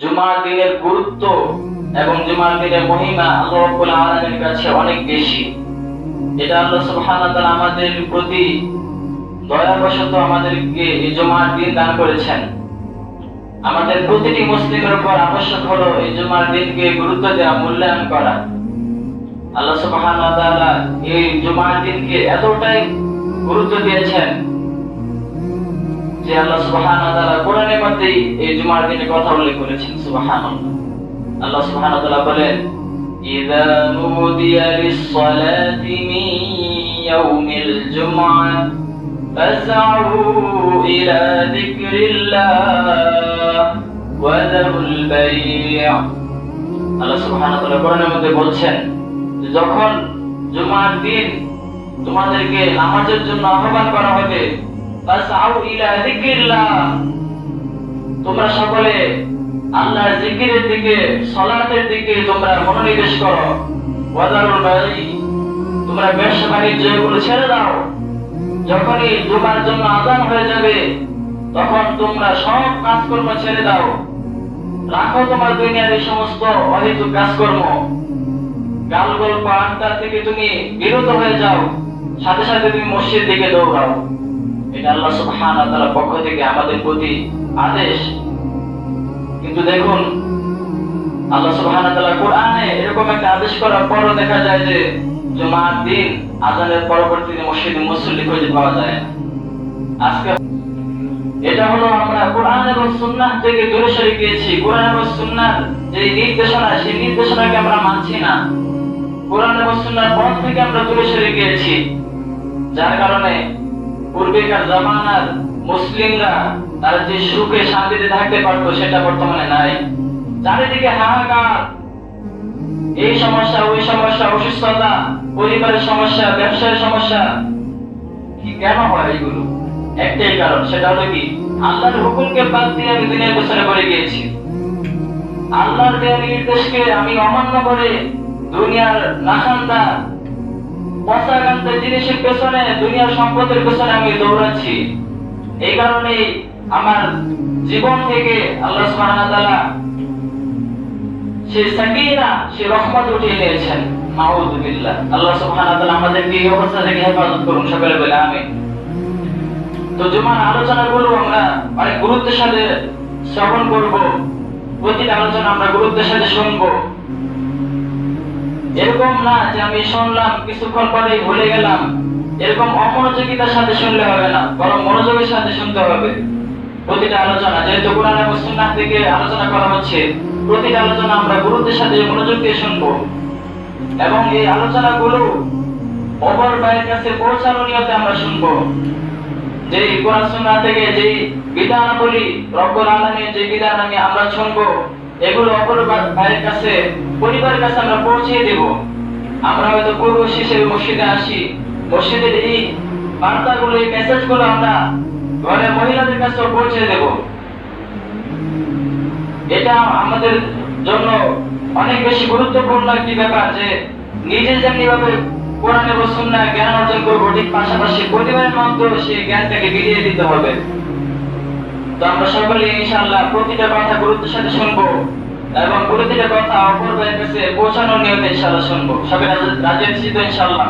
জুমার দিনের গুরুত্ব এবং জুমার দিনের মহিমা আল্লাহ রাব্বুল কাছে অনেক বেশি। এটা আল্লাহ সুবহানাহু তাআলা আমাদের প্রতি দয়াবশত আমাদেরকে এই জুমার দিন দান করেছেন। আমাদের প্রতিটি মুসলিমের উপর আবশ্যক হলো এই জুমার দিনকে গুরুত্ব দেওয়া, মূল্যায়ন করা। আল্লাহ সুবহানাহু তাআলা এই জুমার দিনকে এতটাই গুরুত্ব দিয়েছেন যে আল্লাহ সুবহানাহু ওয়া তাআলা কোরআনের মধ্যেই এই জুমার দিনের কথা উল্লেখ করেছেন সুবহানাল্লাহ আল্লাহ সুবহানাহু ওয়া তাআলা বলেন ইযা নুদিয়া লিস-সালাতি মিন ইয়াউমিল জুমআহ فاسعوا إلى ذكر الله وذروا البيع আল্লাহ সুবহানাহু ওয়া তাআলা কোরআনের মধ্যে বলছেন যে যখন জুমার দিন তোমাদেরকে নামাজের জন্য আহ্বান করা হবে ফাসআউ ইলা যিকরিল্লাহ তোমরা সকলে আল্লাহর জিকিরের দিকে, সালাতের দিকে তোমরা মনোনিবেশ করো। ওয়াদারুল বাই তোমরা ব্যবসা বাণিজ্য এগুলো ছেড়ে দাও। যখনই জুমার জন্য আজান হয়ে যাবে, তখন তোমরা সব কাজকর্ম ছেড়ে দাও। রাখো তোমার দুনিয়ার এই সমস্ত অহেতুক কাজকর্ম। গাল গল্প আড্ডা থেকে তুমি বিরত হয়ে যাও। সাথে সাথে তুমি মসজিদ দিকে দৌড়াও। এটা আল্লাহ সুবহানাহু ওয়া পক্ষ থেকে আমাদের প্রতি আদেশ। কিন্তু দেখুন, আল্লাহ সুবহানাহু ওয়া কোরআনে এরকম একটা আদেশ করার পরও দেখা যায় যে জুমার দিন, আজানের পরবর্তীতে মসজিদে মুসল্লি খুঁজে পাওয়া যায় আজকে এটা হলো আমরা কোরআন এবং সুন্নাহ থেকে দূরে সরে গিয়েছি। কোরআন এবং সুন্নাহর যে নির্দেশনা, সেই নির্দেশনাকে আমরা মানছি না। কোরআন এবং সুন্নাহর পথ থেকে আমরা দূরে সরে গিয়েছি। যার কারণে পূর্বেকার জামানার মুসলিমরা তারা যে সুখে শান্তিতে থাকতে পারতো, সেটা বর্তমানে নাই। চারিদিকে হাহাকার। এই সমস্যা, ওই সমস্যা, অসুস্থতা, পরিবারের সমস্যা ব্যবসায়ের সমস্যা। কি কেন হয় এগুলো একটাই কারণ, সেটা হলো কি, আল্লাহর হুকুমকে বাদ দিয়ে আমি দুনিয়ার পেছনে পড়ে গিয়েছি। আল্লাহর দেওয়া নির্দেশকে আমি অমান্য করে দুনিয়ার নাখান্দা পচাকান্তের জিনিসের পেছনে, দুনিয়ার সম্পদের পেছনে আমি দৌড়াচ্ছি। এই কারণে আমার জীবন থেকে আল্লাহ সুবহানাহু সাকিনা রহমত উঠিয়ে নিয়েছেন। আল্লাহ সুবহানাহু আমাদেরকে এই অবস্থা থেকে হেফাজত করুন, সকলে বলে তো জুমার আলোচনাগুলো আমরা অনেক গুরুত্বের সাথে শ্রবণ করব। প্রতিটা আলোচনা আমরা গুরুত্বের সাথে শুনব। এরকম না যে আমি শুনলাম, কিছুক্ষণ পরেই ভুলে গেলাম। এরকম অমনোযোগিতার সাথে শুনলে হবে না, বরং মনোযোগের সাথে শুনতে হবে। প্রতিটা আলোচনা, যেহেতু কোরআন এবং সুন্নাহ থেকে আলোচনা করা হচ্ছে, প্রতিটা আলোচনা আমরা গুরুত্বের সাথে মনোযোগ দিয়ে শুনব। এবং এই আলোচনাগুলো অপর ভাইয়ের কাছে পৌঁছানো নিয়তে আমরা শুনব। যে কোরআন সুন্নাহ থেকে যে বিধানাবলী রব্বুল আলামিন যে বিধান আমি আমরা শুনব এগুলো অপর ভাইয়ের কাছে, পরিবারের কাছে আমরা পৌঁছে দেব। আমরা হয়তো পূর্ব শেষের মসজিদে আসি। মসজিদের এই বার্তাগুলো, এই মেসেজগুলো আমরা ঘরের মহিলাদের কাছে পৌঁছে দেব। এটা আমাদের জন্য অনেক বেশি গুরুত্বপূর্ণ একটি ব্যাপার যে, নিজে যেমনি ভাবে কোরআন এবং সুন্নাহ জ্ঞান অর্জন করব, ঠিক পাশাপাশি পরিবারের মধ্যেও সেই জ্ঞানটাকে বিলিয়ে দিতে হবে। তো আমরা সকলে ইনশাআল্লাহ প্রতিটা কথা গুরুত্বের সাথে শুনব এবং প্রতিটা কথা অপর কাছে পৌঁছানোর নিয়তে ইনশাআল্লাহ শুনব। সবাই রাজি তো ইনশাআল্লাহ?